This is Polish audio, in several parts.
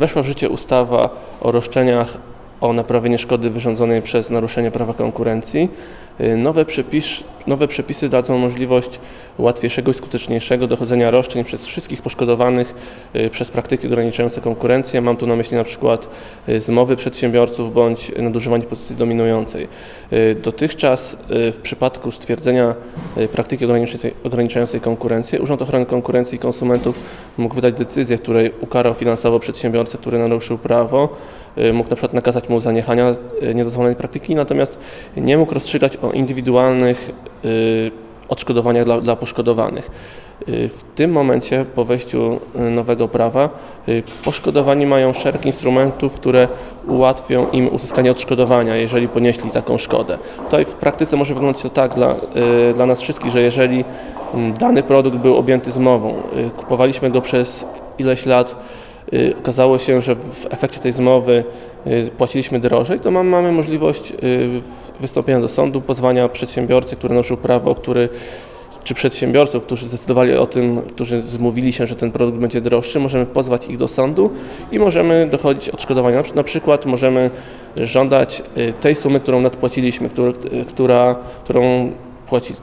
Weszła w życie ustawa o roszczeniach o naprawienie szkody wyrządzonej przez naruszenie prawa konkurencji. Y, Nowe, przepis, nowe przepisy dadzą możliwość łatwiejszego i skuteczniejszego dochodzenia roszczeń przez wszystkich poszkodowanych y, przez praktyki ograniczające konkurencję. Mam tu na myśli na przykład y, zmowy przedsiębiorców bądź nadużywanie pozycji dominującej. Dotychczas w przypadku stwierdzenia praktyki ograniczającej, konkurencję Urząd Ochrony Konkurencji i Konsumentów mógł wydać decyzję, w której ukarał finansowo przedsiębiorcę, który naruszył prawo, mógł na przykład nakazać mu zaniechania niedozwolonej praktyki, natomiast nie mógł rozstrzygać o indywidualnych y, odszkodowaniach dla, dla poszkodowanych. Y, W tym momencie, po wejściu y, nowego prawa, poszkodowani mają szereg instrumentów, które ułatwią im uzyskanie odszkodowania, jeżeli ponieśli taką szkodę. Tutaj w praktyce może wyglądać to tak dla, dla nas wszystkich, że jeżeli mm, dany produkt był objęty zmową, kupowaliśmy go przez ileś lat, okazało się, że w efekcie tej zmowy y, płaciliśmy drożej, to mam, mamy możliwość y, wystąpienia do sądu, pozwania przedsiębiorcy, który naruszył prawo, który czy przedsiębiorców, którzy zdecydowali o tym, którzy zmówili się, że ten produkt będzie droższy, możemy pozwać ich do sądu i możemy dochodzić odszkodowania. Na przy- Na przykład możemy żądać y, tej sumy, którą nadpłaciliśmy, który, y, która, którą płaci,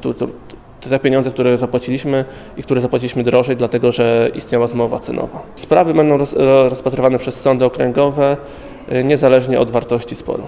te pieniądze, które zapłaciliśmy i które zapłaciliśmy drożej, dlatego że istniała zmowa cenowa. Sprawy będą roz, rozpatrywane przez sądy okręgowe y, niezależnie od wartości sporu.